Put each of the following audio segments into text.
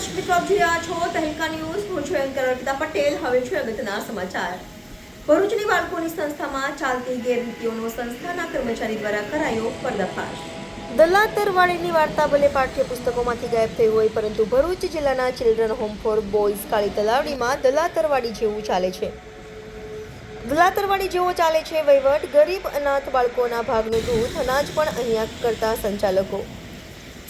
દર્શક આપ જોઈ રહ્યા છો, તહેલકા ન્યૂઝ હું છું એન્કર અર્પિતા પટેલ. હવે છું અગત્યના સમાચાર. ભરૂચની બાળકોની સંસ્થામાં ચાલતી ગેરરીતિઓનો સંસ્થાના કર્મચારી દ્વારા કરાયો પર્દાફાશ. દલાતરવાણીની વાર્તા ભલે પાઠ્યપુસ્તકોમાંથી ગાયબ થઈ હોય, પરંતુ ભરૂચ જિલ્લાના ચિલ્ડ્રન હોમ ફોર બોયઝ કાળી તલાવડીમાં દલાતરવાડી જેવું ચાલે છે. દલાતરવાડી જેવો ચાલે છે વહીવટ. ગરીબ અનાથ બાળકોના ભાગનું દૂધ અનાજ પણ અહીંયા કરતા સંચાલકો.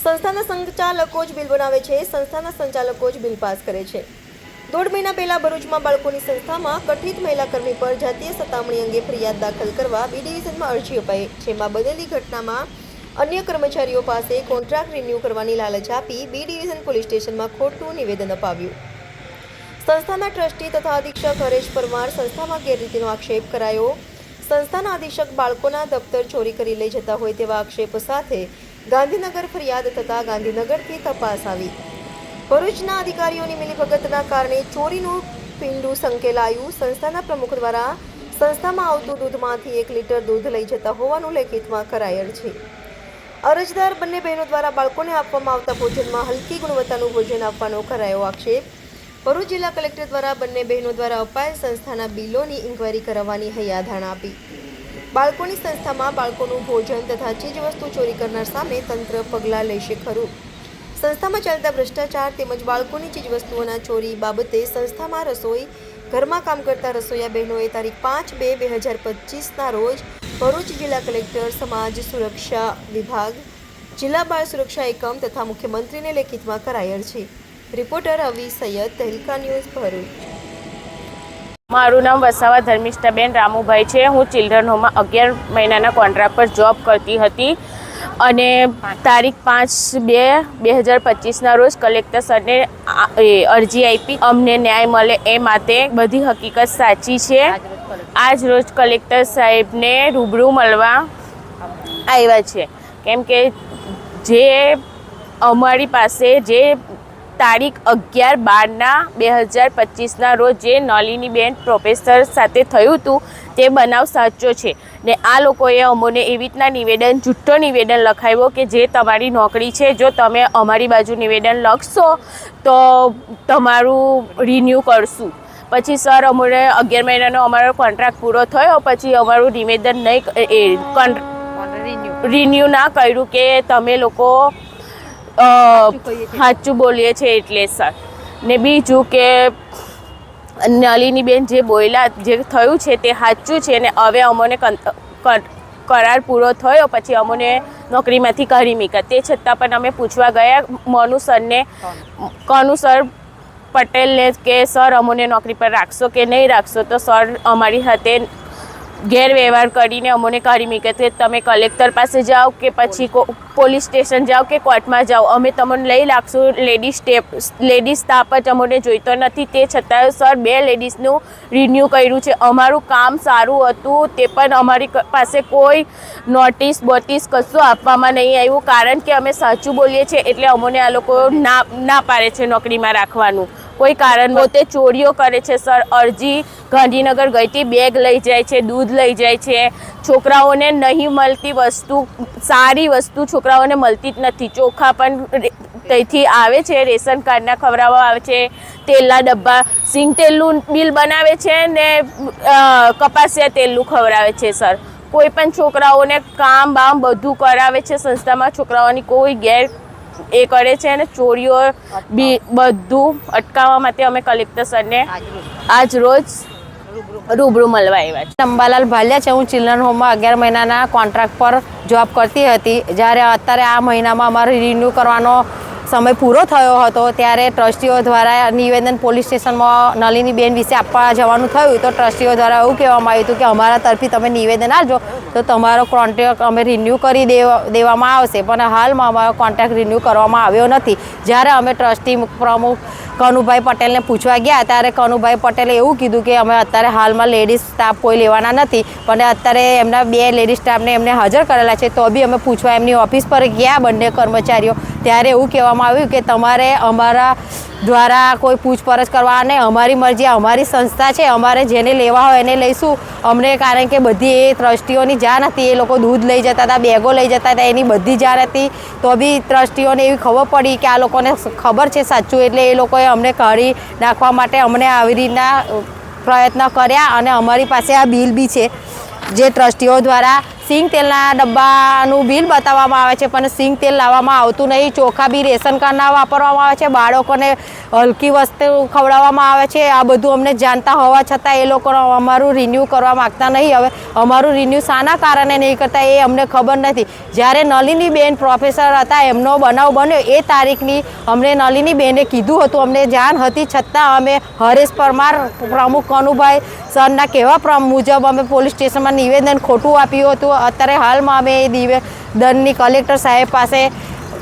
સંસ્થાના સંચાલકો જ બિલ બનાવે છે. સંસ્થાના સંચાલકો જ બિલ પાસ કરે છે. દોઢ મહિના પહેલા ભરૂચમાં બાળકોની સંસ્થામાં કથિત મહિલા કર્મી પર જાતીય સતામણી અંગે ફરિયાદ દાખલ કરવા બી ડિવિઝનમાં અરજી અપાઈ, જેમાં બનેલી ઘટનામાં અન્ય કર્મચારીઓ પાસે કોન્ટ્રાક્ટ રિન્યૂ કરવાની લાલચ આપી બી ડિવિઝન પોલીસ સ્ટેશનમાં ખોટું નિવેદન અપાવ્યું. સંસ્થાના ટ્રસ્ટી તથા અધિક્ષક હરેશ પરમાર સંસ્થામાં ગેરરીતિનો આક્ષેપ કરાયો. સંસ્થાના અધિક્ષક બાળકોના દફતર ચોરી કરી લઈ જતા હોય તેવા આક્ષેપ સાથે ગાંધીનગર ફરિયાદ થતાં ગાંધીનગરથી તપાસ આવી. ભરૂચના અધિકારીઓની મિલીભગતના કારણે ચોરીનું પિંડું સંકેલાયું. સંસ્થાના પ્રમુખ દ્વારા સંસ્થામાં આવતું દૂધમાંથી એક લીટર દૂધ લઈ જતા હોવાનું લેખિતમાં કરાયેલ છે. અરજદાર બંને બહેનો દ્વારા બાળકોને આપવામાં આવતા ભોજનમાં હલકી ગુણવત્તાનું ભોજન આપવાનો કરાયો આક્ષેપ. ભરૂચ જિલ્લા કલેક્ટર દ્વારા બંને બહેનો દ્વારા અપાયેલ સંસ્થાના બિલોની ઇન્ક્વાયરી કરાવવાની હૈયાધાણ આપી. બાળકોની સંસ્થામાં બાળકોનું ભોજન તથા ચીજવસ્તુ ચોરી કરનાર સામે તંત્ર પગલાં લેશે ખરું. સંસ્થામાં ચાલતા ભ્રષ્ટાચાર તેમજ બાળકોની ચીજવસ્તુઓના ચોરી બાબતે સંસ્થામાં રસોઈ, ઘરમાં કામ કરતા રસોઈયા બહેનોએ તારીખ પાંચ બે બે હજાર પચીસના રોજ ભરૂચ જિલ્લા કલેક્ટર સમાજ સુરક્ષા વિભાગ, જિલ્લા બાળ સુરક્ષા એકમ તથા મુખ્યમંત્રીને લેખિતમાં કરાયેલ છે. Reporter Avi Sayed Tehelka news Bharuch. મારું નામ વસાવા ધર્મિષ્ઠાબેન રામુભાઈ છે. હું ચિલ્ડ્રન હોમમાં અગિયાર મહિનાના કોન્ટ્રાક્ટ પર જોબ કરતી હતી અને તારીખ પાંચ બે બે હજાર પચીસના રોજ કલેક્ટર સરને અરજી આપી. અમને ન્યાય મળે એ માટે બધી હકીકત સાચી છે. આજ રોજ કલેક્ટર સાહેબને રૂબરૂ મળવા આવ્યા છે. કેમ કે જે અમારી પાસે જે તારીખ અગિયાર બારના બે હજાર પચીસના રોજ જે નલિનીબેન પ્રોફેસર સાથે થયું હતું તે બનાવ સાચો છે. ને આ લોકોએ અમોને એવી રીતના નિવેદન જુઠ્ઠો નિવેદન લખાવ્યો કે જે તમારી નોકરી છે જો તમે અમારી બાજુ નિવેદન લખશો તો તમારું રિન્યૂ કરશું. પછી સર અમને અગિયાર મહિનાનો અમારો કોન્ટ્રાક્ટ પૂરો થયો પછી અમારું નિવેદન નહીં રિન્યૂ ના કર્યું કે તમે લોકો સાચું બોલીએ છીએ એટલે સર. ને બીજું કે નલિનીબેન જે બોલ્યા જે થયું છે તે સાચું છે ને હવે અમોને કરાર પૂરો થયો પછી અમોને નોકરીમાંથી કરી મીકા તે છતાં પણ અમે પૂછવા ગયા મનુ સરને કનુ સર પટેલને કે સર અમોને નોકરી પર રાખશો કે નહીં રાખશો? તો સર અમારી સાથે ગેરવ્યવહાર કરીને અમને કાઢી મૂકે છે. તમે કલેક્ટર પાસે જાઓ કે પછી પોલીસ સ્ટેશન જાઓ કે કોર્ટમાં જાઓ, અમે તમને લઈ લાગશું. લેડીઝ સ્ટેપ, લેડીઝ સ્ટાફ જ અમને જોઈતો નથી. તે છતાં સર, બે લેડીઝનું રિન્યૂ કર્યું છે. અમારું કામ સારું હતું, તે પણ અમારી પાસે કોઈ નોટિસ બોટિસ કશું આપવામાં નહીં આવ્યું. કારણ કે અમે સાચું બોલીએ છીએ એટલે અમને આ લોકો ના ના પાડે છે નોકરીમાં રાખવાનું. કોઈ કારણ પોતે ચોરીઓ કરે છે, સર. અરજી ગાંધીનગર ગઈથી બેગ લઈ જાય છે, દૂધ લઈ જાય છે. છોકરાઓને નહીં મળતી વસ્તુ, સારી વસ્તુ છોકરાઓને મળતી જ નથી. ચોખા પણ તેથી આવે છે, રેશન કાર્ડના ખવડાવવા આવે છે. તેલના ડબ્બા, સિંગ તેલનું બિલ બનાવે છે ને કપાસિયા તેલનું ખવડાવે છે, સર. કોઈ પણ છોકરાઓને કામ બામ બધું કરાવે છે, સંસ્થામાં છોકરાઓની કોઈ ગેર એ કરે છે અને ચોરીઓ બી બધું અટકાવવા માટે અમે કલેક્ટર સરને આજ રોજ રૂબરૂ મળવા આવ્યા છે અંબાલાલ ભાલિયા છે. હું ચિલ્ડ્રન હોમમાં અગિયાર મહિનાના કોન્ટ્રાક્ટ પર જોબ કરતી હતી. જ્યારે અત્યારે આ મહિનામાં અમારે રિન્યૂ કરવાનો સમય પૂરો થયો હતો ત્યારે ટ્રસ્ટીઓ દ્વારા નિવેદન પોલીસ સ્ટેશનમાં નલિનીબેન વિશે આપવા જવાનું થયું તો ટ્રસ્ટીઓ દ્વારા એવું કહેવામાં આવ્યું હતું કે અમારા તરફથી તમે નિવેદન આપજો, તો તમારો કોન્ટ્રાક્ટ અમે રિન્યૂ કરી દેવા, દેવામાં આવશે. પણ હાલમાં અમારો કોન્ટ્રાક્ટ રિન્યૂ કરવામાં આવ્યો નથી. જ્યારે અમે ટ્રસ્ટી પ્રમુખ કનુભાઈ પટેલને પૂછવા ગયા ત્યારે કનુભાઈ પટેલે એવું કીધું કે અમે અત્યારે હાલમાં લેડીઝ સ્ટાફ કોઈ લેવાના નથી, પણ અત્યારે એમના બે લેડીઝ સ્ટાફને એમને હાજર કરેલા છે, તો બી અમે પૂછવા એમની ઓફિસ પર ગયા બંને કર્મચારીઓ. ત્યારે એવું કહેવામાં આવ્યું કે તમારે અમારા દ્વારા કોઈ પૂછપરછ કરવા અને અમારી મરજી અમારી સંસ્થા છે, અમારે જેને લેવા હોય એને લઈશું. અમને કારણ કે બધી એ ટ્રસ્ટીઓની જાણ હતી, એ લોકો દૂધ લઈ જતા હતા, બેગો લઈ જતા હતા, એની બધી જાણ હતી. તો બી ટ્રસ્ટીઓને એવી ખબર પડી કે આ લોકોને ખબર છે સાચું, એટલે એ લોકોએ અમને કાઢી નાખવા માટે અમને આવી રીતના પ્રયત્ન કર્યા અને અમારી પાસે આ બિલ બી છે. જે ટ્રસ્ટીઓ દ્વારા સિંગ તેલના ડબ્બાનું બિલ બતાવવામાં આવે છે, પણ સિંગ તેલ લાવવામાં આવતું નહીં. ચોખા બી રેશન કાર્ડના વાપરવામાં આવે છે, બાળકોને હલકી વસ્તુ ખવડાવવામાં આવે છે. આ બધું અમને જાણતા હોવા છતાં એ લોકો અમારું રિન્યૂ કરવા માગતા નહીં. હવે અમારું રિન્યૂ શાના કારણે નહીં કરતા એ અમને ખબર નથી. જ્યારે નલિની બેન પ્રોફેસર હતા, એમનો બનાવ બન્યો. એ તારીખની અમને નલિની બેને કીધું હતું. અમને જાણ હતી છતાં અમે હરેશ પરમાર પ્રમુખ કનુભાઈ સરના કહેવા મુજબ અમે પોલીસ સ્ટેશનમાં નિવેદન ખોટું આપ્યું હતું. અત્યારે હાલમાં અમે એ દંડની કલેક્ટર સાહેબ પાસે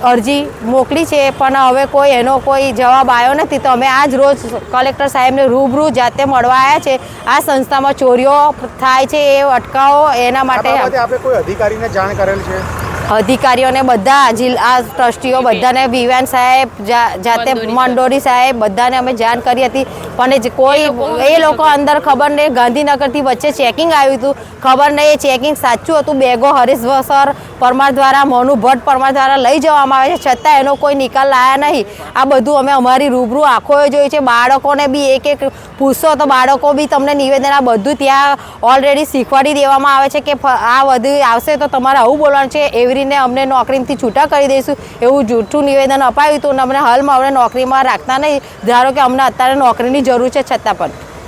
અરજી મોકલી છે પણ હવે કોઈ એનો કોઈ જવાબ આવ્યો નથી તો અમે આજ રોજ કલેક્ટર સાહેબને રૂબરૂ જાતે મળવા આવ્યા છે. આ સંસ્થામાં ચોરીઓ થાય છે એ અટકાવો એના માટે આપણે કોઈ અધિકારીને જાણ કરેલ છે? અધિકારીઓને બધા જિલ્લા ટ્રસ્ટીઓ બધાને વિવાન સાહેબ જાતે મંડોરી સાહેબ. બધાને અમે જાણ કરી હતી. પણ કોઈ એ લોકો અંદર ખબર નહીં. ગાંધીનગરથી વચ્ચે ચેકિંગ આવ્યું હતું. ખબર નહીં એ ચેકિંગ સાચું હતું? બેગો હરીશ સર પરમાર દ્વારા મોનુ ભટ્ટ પરમાર દ્વારા લઈ જવામાં આવે છે. છતાં એનો કોઈ નિકાલ લાયા નહીં. આ બધું અમે અમારી રૂબરૂ આંખોએ જોયું છે. બાળકોને બી એક એક પૂછશો તો બાળકો બી તમને નિવેદન આ બધું ત્યાં ઓલરેડી શીખવાડી દેવામાં આવે છે કે આ બધું આવશે તો તમારે આવું બોલવાનું છે? એવી રીતે અમને નોકરીથી છૂટા કરી દઈશું. એવું જૂઠું નિવેદન અપાયું હતું અને અમને હાલમાં અમને નોકરીમાં રાખતા નહીં. ધારો કે અમને અત્યારે નોકરીની જરૂર છે, છતાં પણ.